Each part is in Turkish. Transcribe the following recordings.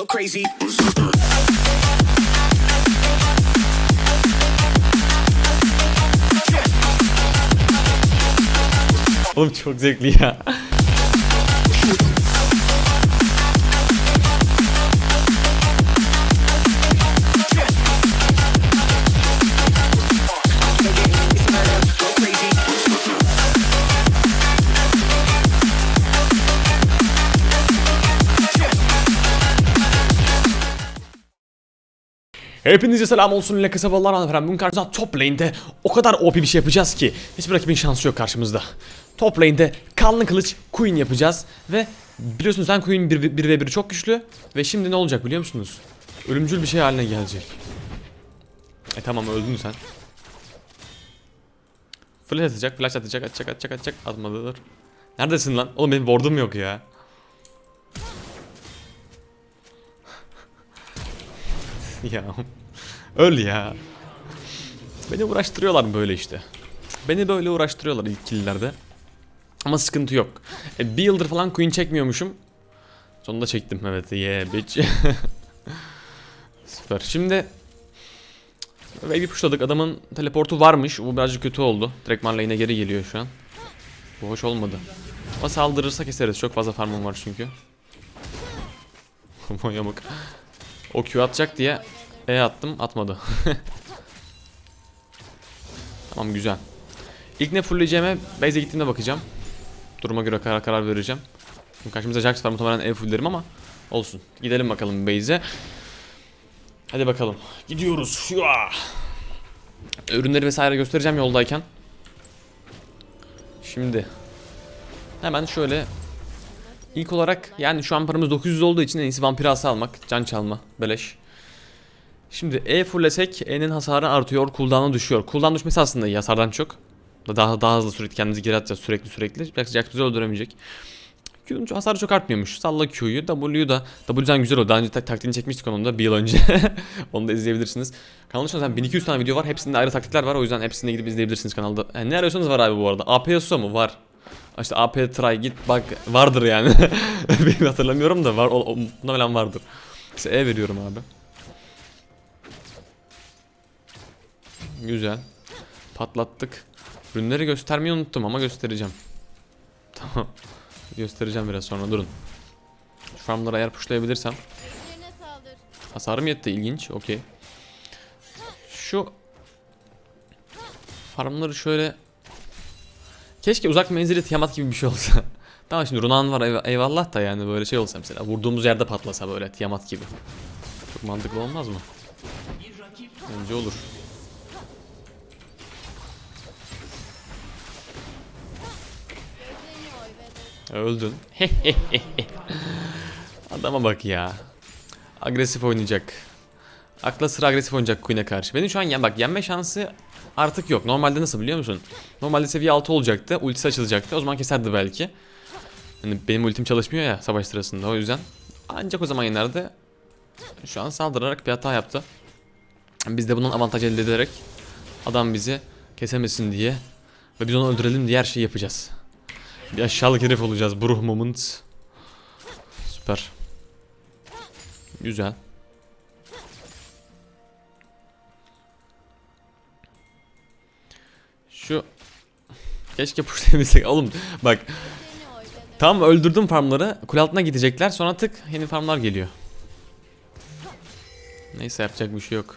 go crazy. Oğlum çok zevkli ya. Hepinize selam olsun ile kasabalar efendim. Bugün karşımıza top lane'de o kadar OP bir şey yapacağız ki hiçbir rakibin şansı yok karşımızda. Top lane'de kanlı kılıç Queen yapacağız ve biliyorsunuz ben Queen 1v1 çok güçlü ve şimdi ne olacak biliyor musunuz? Ölümcül bir şey haline gelecek. E tamam öldün sen. Flash atacak, flash atacak, atacak, atacak, atacak. Atmadılar. Neredesin lan? Oğlum benim ward'um yok ya. ya. Öl ya. Beni uğraştırıyorlar böyle işte. Beni böyle uğraştırıyorlar ilk killerde. Ama sıkıntı yok. E, bir yıldır falan Queen çekmiyormuşum. Sonunda çektim evet. Yeah bitch. Süper. Şimdi Wave'i pushladık. Adamın teleportu varmış. Bu birazcık kötü oldu. Direkt lane'e geri geliyor şu an. Bu hoş olmadı. Ama saldırırsa keseriz. Çok fazla farmım var çünkü. Yamuk. O Q atacak diye E attım atmadı. tamam güzel. İlk ne fullleyeceğime base'e gittiğimde bakacağım. Duruma göre karar, karar vereceğim. Şimdi karşımızda Jax var muhtemelen E fulllerim ama olsun. Gidelim bakalım base'e. Hadi bakalım. Gidiyoruz. Şua. Ürünleri vesaire göstereceğim yoldayken. Şimdi hemen şöyle İlk olarak yani şu an paramız 900 olduğu için en iyisi vampir almak. Can çalma. Beleş. Şimdi E fullesek E'nin hasarı artıyor. Cooldown'a düşüyor. Cooldown düşmesi aslında iyi hasardan çok. Daha daha hızlı sürekli kendimizi geri atacağız sürekli sürekli. Belki Jax bizi öldüremeyecek. Q'nun hasarı çok artmıyormuş. Salla Q'yu. W'yu da W'den güzel oldu. Daha önce tak taktiğini çekmiştik onun da bir yıl önce. onu da izleyebilirsiniz. Kanalda şu an 1200 tane video var. Hepsinde ayrı taktikler var. O yüzden hepsini gidip izleyebilirsiniz kanalda. Yani ne arıyorsanız var abi bu arada. AP Yasuo mu? Var. İşte AP try git bak vardır yani. Benim hatırlamıyorum da var o, o vardır. İşte E veriyorum abi. Güzel. Patlattık. Ürünleri göstermeyi unuttum ama göstereceğim. Tamam. göstereceğim biraz sonra durun. Şu farmları. Birine saldır. Hasarım yetti ilginç. Okey. Şu farmları şöyle Keşke uzak menzili Tiamat gibi bir şey olsa. tamam şimdi Runan var eyv- eyvallah da yani böyle şey olsa mesela vurduğumuz yerde patlasa böyle Tiamat gibi. Çok mantıklı olmaz mı? Bence olur. Öldün. Adama bak ya. Agresif oynayacak. Akla sıra agresif oynayacak Queen'e karşı. Benim şu an yen bak yenme şansı artık yok. Normalde nasıl biliyor musun? Normalde seviye 6 olacaktı. Ultisi açılacaktı. O zaman keserdi belki. Hani benim ultim çalışmıyor ya savaş sırasında o yüzden. Ancak o zaman yenerdi. Şu an saldırarak bir hata yaptı. Biz de bunun avantaj elde ederek adam bizi kesemesin diye ve biz onu öldürelim diye her şeyi yapacağız. Bir aşağılık herif olacağız. Bruh moment. Süper. Güzel. Şu Keşke pushlayabilsek. Oğlum bak tam öldürdüm farmları. Kule altına gidecekler. Sonra tık yeni farmlar geliyor. Neyse yapacak bir şey yok.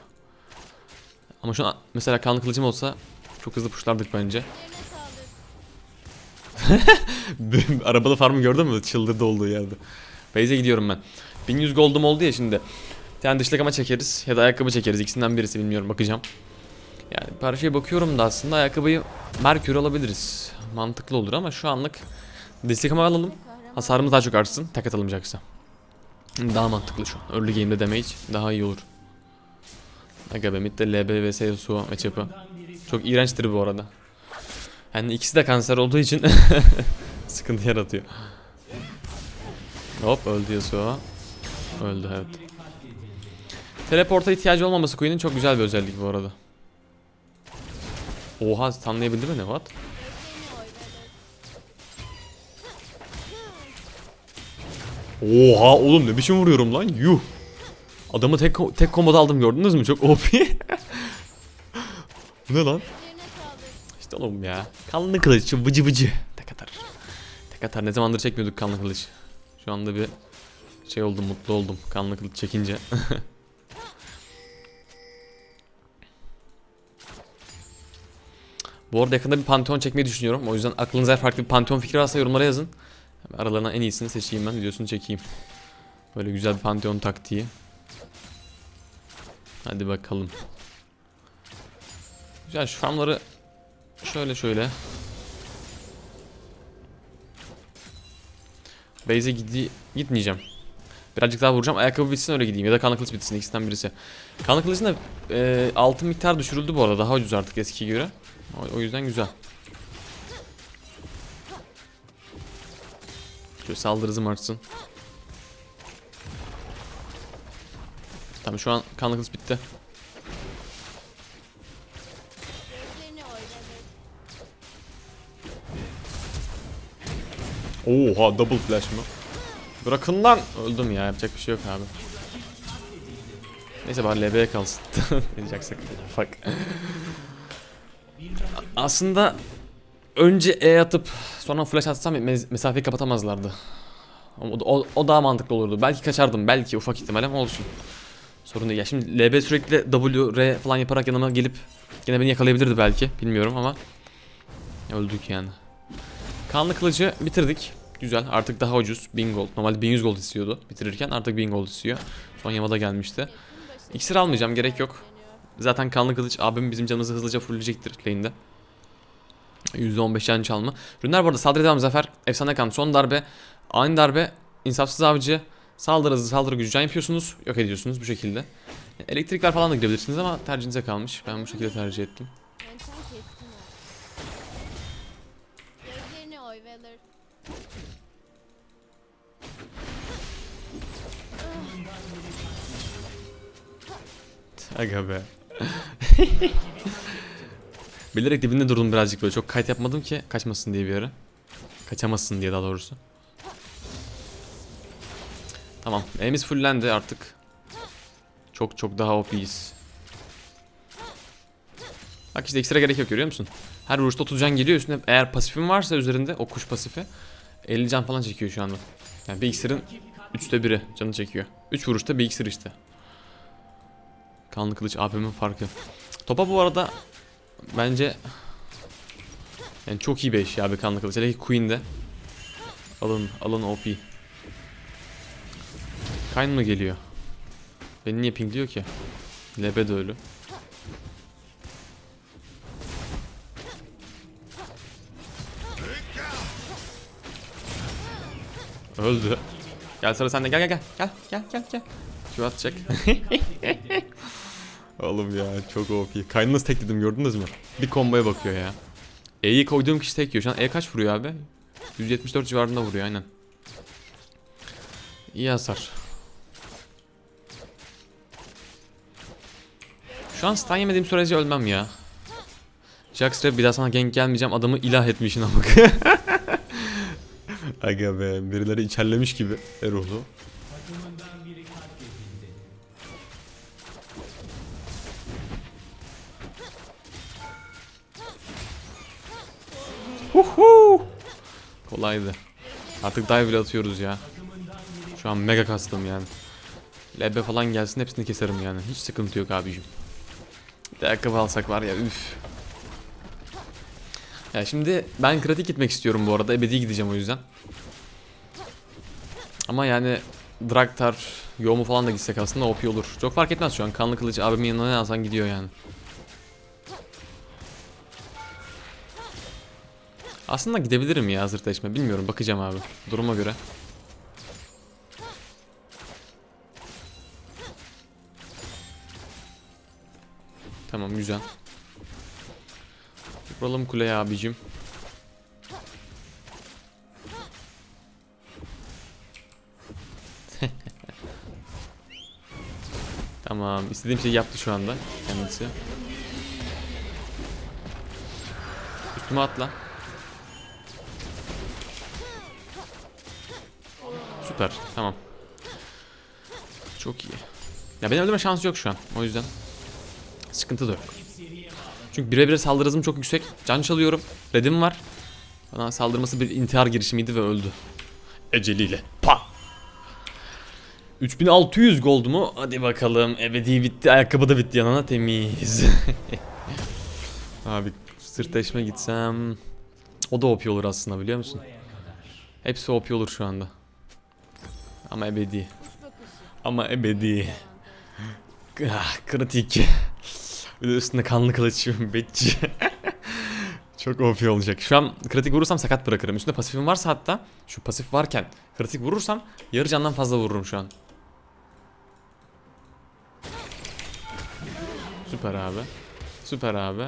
Ama şu an mesela kanlı kılıcım olsa çok hızlı pushlardık bence. Arabalı farmı gördün mü? Çıldırdı olduğu yerde. Base'e gidiyorum ben. 1100 gold'um oldu ya şimdi. Bir tane dışlakama çekeriz ya da ayakkabı çekeriz. İkisinden birisi bilmiyorum bakacağım. Yani parçaya bakıyorum da aslında ayakkabıyı Merkür alabiliriz. Mantıklı olur ama şu anlık dışlakama alalım. Hasarımız daha çok artsın. Tek atalım Jax'a. Daha mantıklı şu an. Early game'de damage daha iyi olur. Aga be midde LB vs Yasuo matchup'ı. Çok iğrençtir bu arada. Yani ikisi de kanser olduğu için sıkıntı yaratıyor. Hop öldü Yasuo. Öldü evet. Teleporta ihtiyacı olmaması Queen'in çok güzel bir özellik bu arada. Oha tanıyabildi mi ne what? Oha oğlum ne biçim vuruyorum lan yuh. Adamı tek tek komboda aldım gördünüz mü? Çok OP. Ne lan? İşte oğlum ya. Kanlı kılıç, vıcı vıcı. Tek atar. Tek atar. Ne zamandır çekmiyorduk kanlı kılıç. Şu anda bir şey oldum, mutlu oldum kanlı kılıç çekince. Bu arada yakında bir panteon çekmeyi düşünüyorum. O yüzden aklınıza eğer farklı bir panteon fikri varsa yorumlara yazın. Aralarından en iyisini seçeyim ben, videosunu çekeyim. Böyle güzel bir panteon taktiği. Hadi bakalım. Güzel şu farmları Şöyle şöyle. Base'e gidi gitmeyeceğim. Birazcık daha vuracağım. Ayakkabı bitsin öyle gideyim ya da kanlı kılıç bitsin ikisinden birisi. Kanlı kılıcın da e, altın miktar düşürüldü bu arada. Daha ucuz artık eskiye göre. O, o yüzden güzel. Şöyle saldırı hızım artsın. Tamam şu an kanlı kılıç bitti. Oha double flash mı? Bırakın lan. Öldüm ya yapacak bir şey yok abi. Neyse bari LB'ye kalsın. ne diyeceksak. Fuck. Aslında önce E atıp sonra flash atsam mes- mesafeyi kapatamazlardı. O, o, o daha mantıklı olurdu. Belki kaçardım. Belki ufak ihtimal ama olsun. Sorun değil. Ya şimdi LB sürekli W, R falan yaparak yanıma gelip gene beni yakalayabilirdi belki. Bilmiyorum ama öldük yani. Kanlı kılıcı bitirdik. Güzel. Artık daha ucuz. 1000 gold. Normalde 1100 gold istiyordu bitirirken. Artık 1000 gold istiyor. Son yamada gelmişti. İksir almayacağım. Gerek yok. Zaten kanlı kılıç abim bizim canımızı hızlıca fullleyecektir lane'de. %15 can çalma. Ürünler bu arada saldırı devam zafer. Efsane kan. Son darbe. Aynı darbe. insafsız avcı. Saldırı hızı, saldırı gücü can yapıyorsunuz. Yok ediyorsunuz bu şekilde. Elektrikler falan da girebilirsiniz ama tercihinize kalmış. Ben bu şekilde tercih ettim. Oyvelir. Aga be. Bilerek dibinde durdum birazcık böyle. Çok kayıt yapmadım ki kaçmasın diye bir ara. Kaçamazsın diye daha doğrusu. Tamam. Elimiz fullendi artık. Çok çok daha OP'yiz. Bak işte ekstra gerek yok görüyor musun? Her vuruşta 30 can geliyor üstüne eğer pasifim varsa üzerinde o kuş pasifi 50 can falan çekiyor şu anda. Yani bir iksirin 3'te 1'i canı çekiyor. 3 vuruşta bir iksir işte. Kanlı kılıç AP'min farkı. Topa bu arada bence yani çok iyi bir eşya abi kanlı kılıç. Hele ki Queen'de. Alın, alın OP. Kayn mı geliyor? Beni niye pingliyor ki? Lebe de ölü. Öldü. Gel sıra sende gel gel gel. Gel gel gel gel. Şu atacak. Oğlum ya çok OP. Kaynınız tek dedim gördünüz mü? Bir komboya bakıyor ya. E'yi koyduğum kişi tek yiyor. Şu an E kaç vuruyor abi? 174 civarında vuruyor aynen. İyi hasar. Şu an stun yemediğim sürece ölmem ya. Jax're bir daha sana gank gelmeyeceğim adamı ilah etmişsin ama. Aga be birileri içerlemiş gibi Eruhlu. Huhu. Kolaydı. Artık dive bile atıyoruz ya. Şu an mega kastım yani. Lebbe falan gelsin hepsini keserim yani. Hiç sıkıntı yok abicim. Bir ayakkabı alsak var ya üf. Ya şimdi ben kritik gitmek istiyorum bu arada. Ebedi gideceğim o yüzden. Ama yani Draktar, Yomu falan da gitsek aslında OP olur. Çok fark etmez şu an. Kanlı kılıç abimin yanına ne alsan gidiyor yani. Aslında gidebilirim ya zırtleşme. Bilmiyorum bakacağım abi. Duruma göre. Tamam güzel. Vuralım kuleye abicim. tamam istediğim şeyi yaptı şu anda kendisi. Üstüme atla. Süper tamam. Çok iyi. Ya benim öldürme şansı yok şu an. O yüzden sıkıntı da yok. Çünkü birebir saldırı hızım çok yüksek. Can çalıyorum. Red'im var. Bana saldırması bir intihar girişimiydi ve öldü. Eceliyle. Pa! 3600 gold mu? Hadi bakalım. Ebedi bitti. Ayakkabı da bitti yanına temiz. Abi sırtleşme gitsem. O da OP olur aslında biliyor musun? Hepsi OP olur şu anda. Ama ebedi. Ama ebedi. Ah, kritik. Bir de üstünde kanlı kılıç betçi. Çok OP olacak. Şu an kritik vurursam sakat bırakırım. Üstünde pasifim varsa hatta şu pasif varken kritik vurursam yarı candan fazla vururum şu an. Süper abi. Süper abi.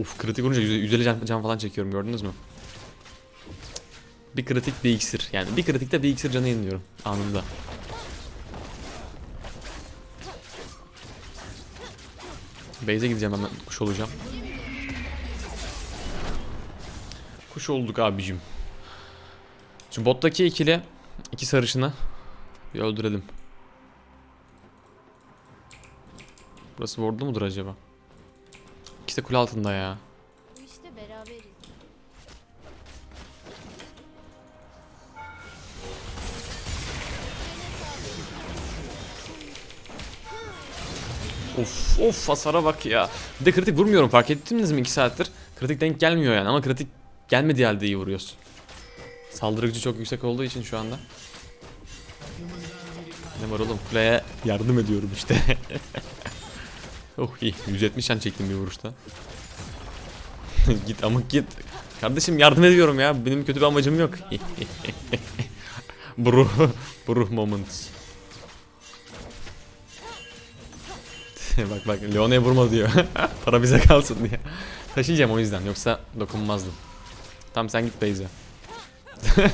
Of kritik vurunca 150 can, can falan çekiyorum gördünüz mü? Bir kritik bir iksir. Yani bir kritikte bir iksir canı yeniliyorum anında. Base'e gideceğim hemen kuş olacağım. Kuş olduk abicim. Şimdi bottaki ikili iki sarışını bir öldürelim. Burası wardlu mudur acaba? İkisi de kule altında ya. İşte beraberiz. Of of hasara bak ya. Bir de kritik vurmuyorum fark ettiniz mi 2 saattir? Kritik denk gelmiyor yani ama kritik gelmediği halde iyi vuruyorsun. Saldırı gücü çok yüksek olduğu için şu anda. Ne var oğlum kuleye yardım ediyorum işte. oh iyi 170 can çektim bir vuruşta. git amık git. Kardeşim yardım ediyorum ya benim kötü bir amacım yok. Bruh, bruh moments. bak bak Leone'ye vurma diyor. Para bize kalsın diye. Taşıyacağım o yüzden yoksa dokunmazdım. Tamam sen git Beyza.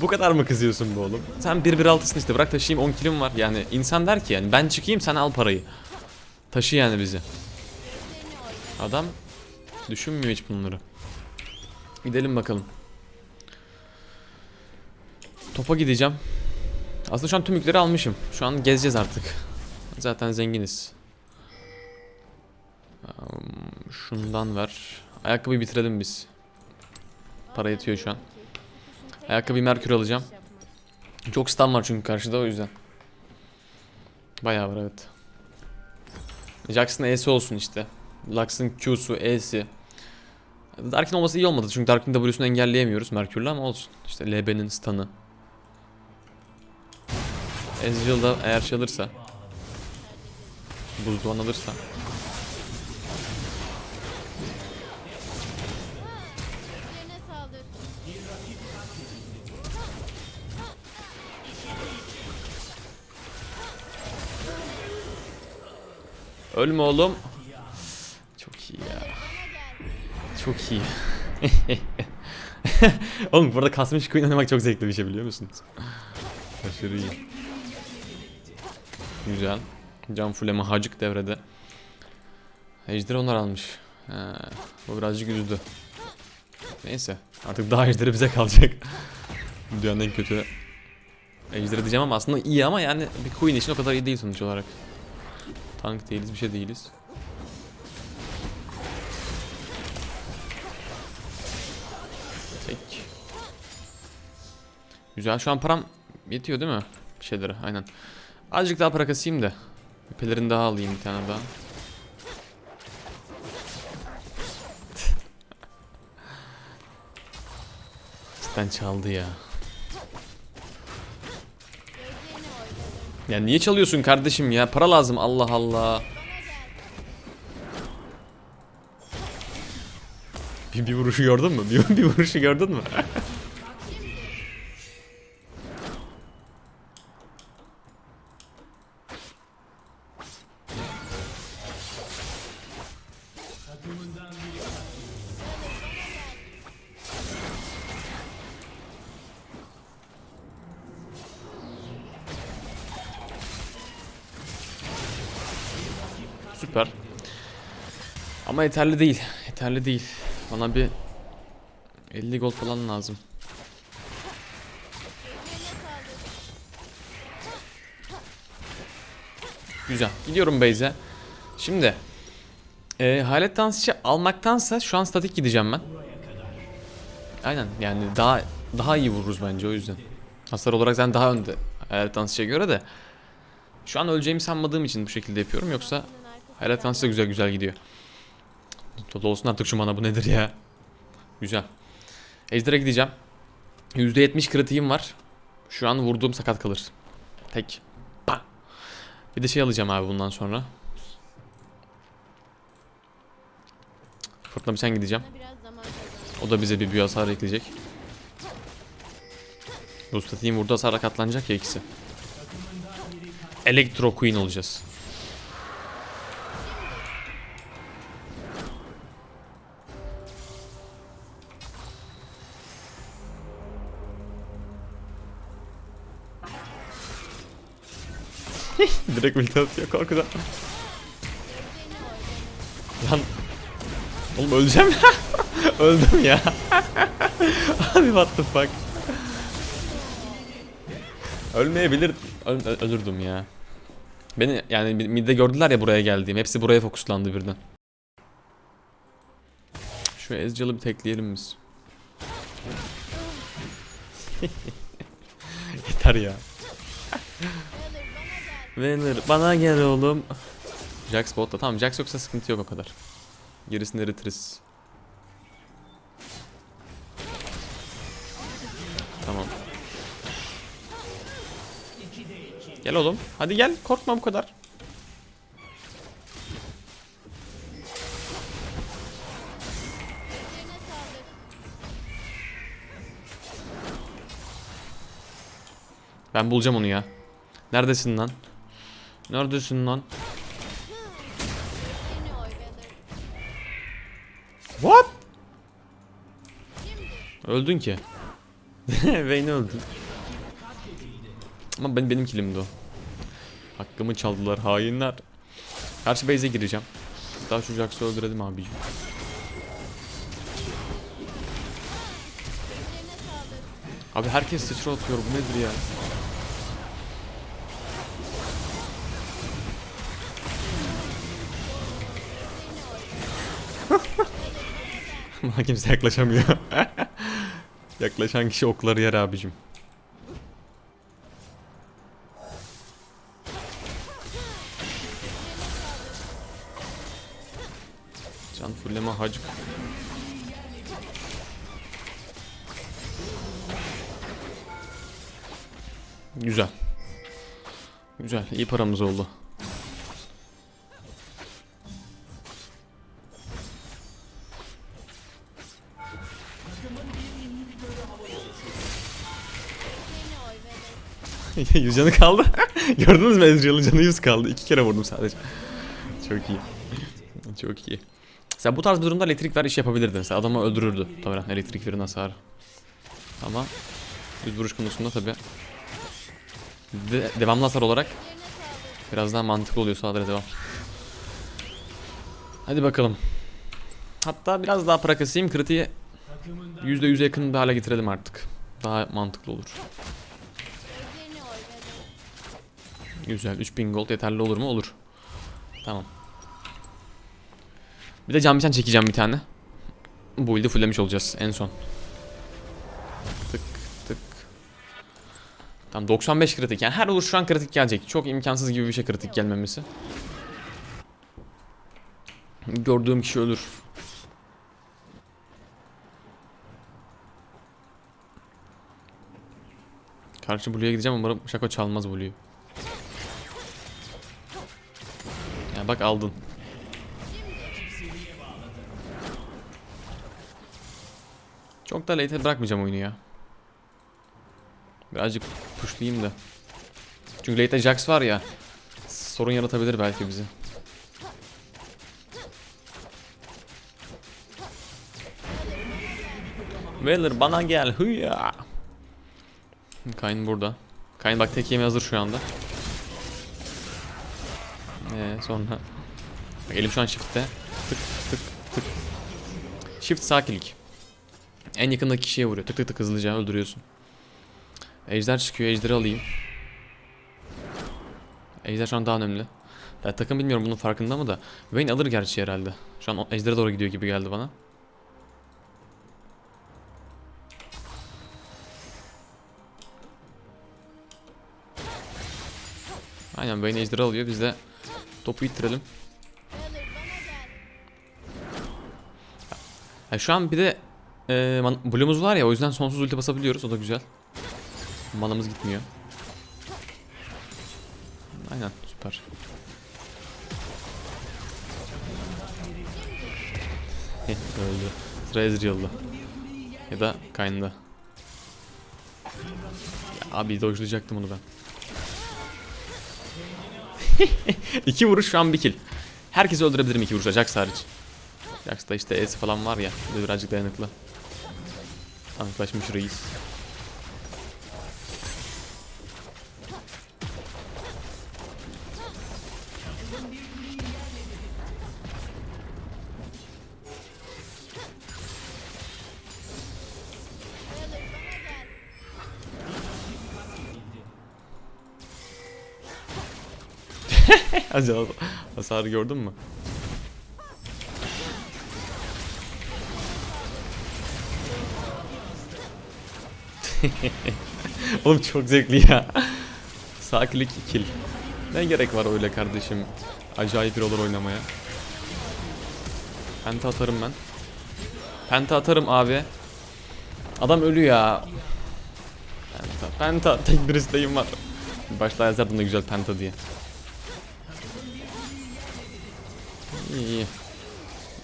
Bu kadar mı kızıyorsun bu oğlum? Sen 1-1-6'sın işte bırak taşıyayım 10 kilim var. Yani insan der ki yani ben çıkayım sen al parayı. Taşı yani bizi. Adam düşünmüyor hiç bunları. Gidelim bakalım. Topa gideceğim. Aslında şu an tüm yükleri almışım. Şu an gezeceğiz artık. Zaten zenginiz. Şundan ver. Ayakkabıyı bitirelim biz. Para yetiyor şu an. Ayakkabıyı Merkür alacağım. Çok stun var çünkü karşıda o yüzden. Bayağı var evet. Jackson E'si olsun işte. Lux'ın Q'su, E'si. Darkin olması iyi olmadı çünkü Darkin W'sunu engelleyemiyoruz Merkür'le ama olsun. İşte LB'nin stun'ı. Ezreal da eğer şey Buzduan alırsa. Ölme oğlum Çok iyi ya. Çok iyi Oğlum burada kasmış Queen oynamak çok zevkli bir şey biliyor musunuz? Aşırı iyi Güzel Can fuleme hacık devrede Ejder onlar almış ha, Bu birazcık üzdü Neyse artık daha ejderi bize kalacak Dünyanın en kötü Ejderi diyeceğim ama aslında iyi ama yani bir Queen için o kadar iyi değil sonuç olarak Tank değiliz bir şey değiliz Tek. Güzel şu an param yetiyor değil mi? Bir şeylere aynen. Azıcık daha para kasayım da. Pelerin daha alayım bir tane daha. Cidden çaldı ya. Ya niye çalıyorsun kardeşim ya? Para lazım Allah Allah. Bir, bir vuruşu gördün mü? Bir, bir vuruşu gördün mü? ama yeterli değil. Yeterli değil. Bana bir 50 gol falan lazım. Güzel. Gidiyorum base'e. Şimdi e, halet dansçı almaktansa şu an statik gideceğim ben. Aynen yani daha daha iyi vururuz bence o yüzden. Hasar olarak zaten daha önde halet dansçıya göre de. Şu an öleceğimi sanmadığım için bu şekilde yapıyorum yoksa halet dansçı da güzel güzel gidiyor. Dolu olsun artık şu mana bu nedir ya. Güzel. Ejder'e gideceğim. %70 kritiğim var. Şu an vurduğum sakat kalır. Tek. Pa. Bir de şey alacağım abi bundan sonra. Fırtına sen gideceğim. O da bize bir büyü hasar ekleyecek. Bu statiğin vurduğu hasara katlanacak ya ikisi. Electro Queen olacağız. Direkt ulti atıyor korkudan. Lan. Oğlum öleceğim Öldüm ya. Abi what the fuck? Ölmeyebilir. Öl- Ölürdüm ya. Beni yani midde gördüler ya buraya geldiğim. Hepsi buraya fokuslandı birden. Şu Ezreal'ı bir tekleyelim biz. Yeter ya Velir bana gel. Oğlum. Jax botta tamam Jax yoksa sıkıntı yok o kadar. Gerisini eritiriz. Tamam. Gel oğlum. Hadi gel korkma bu kadar. Ben bulacağım onu ya. Neredesin lan Neredesin lan. What? Öldün ki. Vayne öldü. Ama ben, benim kilimdi o. Hakkımı çaldılar hainler. Karşı base'e gireceğim. Daha şu Jax'ı öldürelim abiciğim. Abi herkes sıçra atıyor bu nedir ya Bana kimse yaklaşamıyor Yaklaşan kişi okları yer abicim Can fulleme hacık Güzel. Güzel. iyi paramız oldu. 100 canı kaldı. Gördünüz mü Ezreal'ın canı 100 kaldı. İki kere vurdum sadece. Çok iyi. Çok iyi. Sen bu tarz bir durumda elektrik ver iş yapabilirdin. Mesela adamı öldürürdü. Tabii elektrik verin hasarı. Ama düz vuruş konusunda tabii. De- devamlı hasar olarak. Biraz daha mantıklı oluyor sağlara devam. Hadi bakalım. Hatta biraz daha para kasayım kritiği %100'e yakın bir hale getirelim artık. Daha mantıklı olur. Güzel 3000 gold yeterli olur mu? Olur. Tamam. Bir de cam bıçak çekeceğim bir tane. Bu ilde fulllemiş olacağız en son. Tık tık. Tamam 95 kritik yani her vuruş şu an kritik gelecek. Çok imkansız gibi bir şey kritik gelmemesi. Gördüğüm kişi ölür. Karşı Blue'ya gideceğim umarım Şako çalmaz Blue'yu. Ya bak aldın. Çok da late bırakmayacağım oyunu ya. Birazcık pushlayayım da. Çünkü late'de Jax var ya. Sorun yaratabilir belki bize. Velir bana gel hıya. Kayn burada. Kayn bak tek yemi hazır şu anda. Ee, sonra Bak elim şu an shift'te. Tık tık tık. Shift sağ klik. En yakındaki kişiye vuruyor. Tık tık tık hızlıca öldürüyorsun. Ejder çıkıyor. Ejderi alayım. Ejder şu an daha önemli. Ya takım bilmiyorum bunun farkında mı da. Vayne alır gerçi herhalde. Şu an ejdere doğru gidiyor gibi geldi bana. Aynen Vayne ejderi alıyor. Biz de topu ittirelim. Ya şu an bir de e, Blue'umuz var ya o yüzden sonsuz ulti basabiliyoruz. O da güzel. Manamız gitmiyor. Aynen süper. Öldü. Sıra Ezreal'da. Ya da Kayn'da. Abi dojlayacaktım onu ben. iki vuruş şu an bir kill. Herkesi öldürebilirim iki vuruşla Jax hariç. Jax'ta işte E'si falan var ya. birazcık dayanıklı. Tanklaşmış reis. Acaba hasarı gördün mü? Oğlum çok zevkli ya. Sağ klik kill. Ne gerek var öyle kardeşim? Acayip bir olur oynamaya. Penta atarım ben. Penta atarım abi. Adam ölü ya. Penta, penta. Tek bir isteğim var. Başta yazardım da güzel penta diye.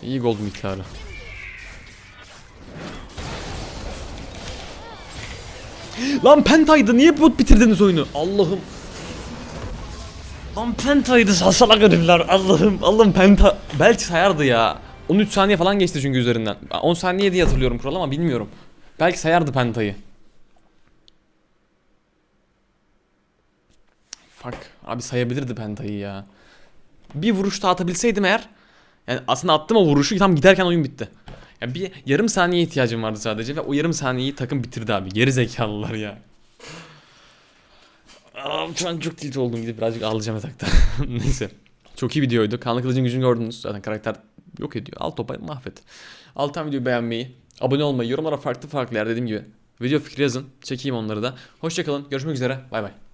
İyi gold miktarı. Lan pentaydı niye bot bitirdiniz oyunu? Allah'ım. Lan pentaydı salsalak herifler Allah'ım. Allah'ım penta belki sayardı ya. 13 saniye falan geçti çünkü üzerinden. 10 saniye diye hatırlıyorum kural ama bilmiyorum. Belki sayardı pentayı. Fuck. Abi sayabilirdi pentayı ya. Bir vuruş daha atabilseydim eğer Yani aslında attım o vuruşu tam giderken oyun bitti yani bir yarım saniye ihtiyacım vardı sadece ve o yarım saniyeyi takım bitirdi abi. Geri zekalılar ya. Aa, şu an çok tilt oldum gidip birazcık ağlayacağım yatakta. Neyse. Çok iyi videoydu. Kanlı Kılıç'ın gücünü gördünüz. Zaten karakter yok ediyor. Alt topa mahvet. Alttan videoyu beğenmeyi, abone olmayı, yorumlara farklı farklı yer dediğim gibi. Video fikri yazın. Çekeyim onları da. Hoşçakalın. Görüşmek üzere. Bay bay.